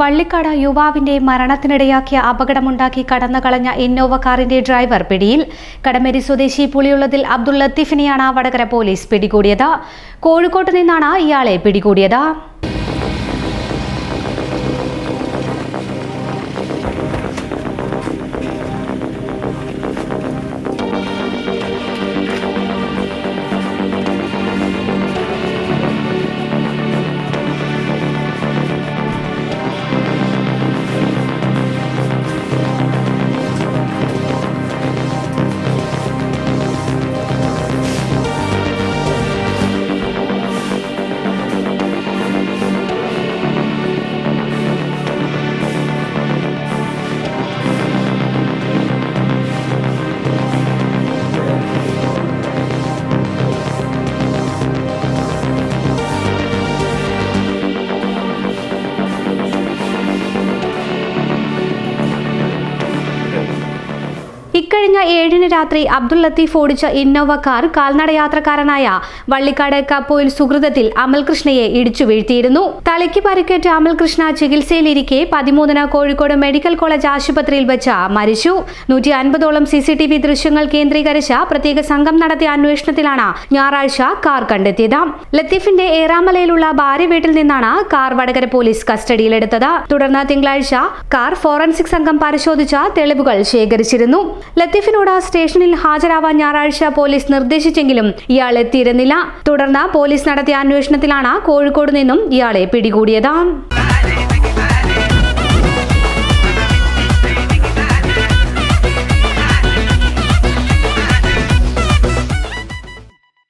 വള്ളിക്കാട് യുവാവിന്റെ മരണത്തിനിടയാക്കിയ അപകടമുണ്ടാക്കി കടന്നു കളഞ്ഞ ഇന്നോവ കാറിന്റെ ഡ്രൈവർ പിടിയിൽ. കടമേരി സ്വദേശി പുളിയുള്ളതിൽ അബ്ദുൾ ലത്തീഫിനെയാണ് വടകര പോലീസ് പിടികൂടിയത്. കോഴിക്കോട്ട് നിന്നാണ് ഇയാളെ പിടികൂടിയത്. ഇക്കഴിഞ്ഞ ഏഴിന് രാത്രി അബ്ദുൾ ലത്തീഫ് ഓടിച്ച ഇന്നോവ കാർ കാൽനട യാത്രക്കാരനായ വള്ളിക്കാട് കപ്പോയിൽ സുഹൃതത്തിൽ അമൽകൃഷ്ണയെ ഇടിച്ചു വീഴ്ത്തിയിരുന്നു. തലയ്ക്ക് പരിക്കേറ്റ അമൽകൃഷ്ണ ചികിത്സയിലിരിക്കെ പതിമൂന്നിന് കോഴിക്കോട് മെഡിക്കൽ കോളേജ് ആശുപത്രിയിൽ വെച്ച് മരിച്ചു. നൂറ്റി അൻപതോളം സി സി ടി വി ദൃശ്യങ്ങൾ കേന്ദ്രീകരിച്ച പ്രത്യേക സംഘം നടത്തിയ അന്വേഷണത്തിലാണ് ഞായറാഴ്ച കാർ കണ്ടെത്തിയത്. ലത്തീഫിന്റെ ഏറാമലയിലുള്ള ഭാര്യ വീട്ടിൽ നിന്നാണ് കാർ വടകര പോലീസ് കസ്റ്റഡിയിലെടുത്തത്. തുടർന്ന് തിങ്കളാഴ്ച കാർ ഫോറൻസിക് സംഘം പരിശോധിച്ച തെളിവുകൾ ശേഖരിച്ചിരുന്നു. ലത്തീഫിനോട് സ്റ്റേഷനിൽ ഹാജരാവാൻ ഞായറാഴ്ച പോലീസ് നിർദ്ദേശിച്ചെങ്കിലും ഇയാൾ എത്തിയിരുന്നില്ല. തുടർന്ന് പോലീസ് നടത്തിയ അന്വേഷണത്തിലാണ് കോഴിക്കോട് നിന്നും ഇയാളെ പിടികൂടിയത്.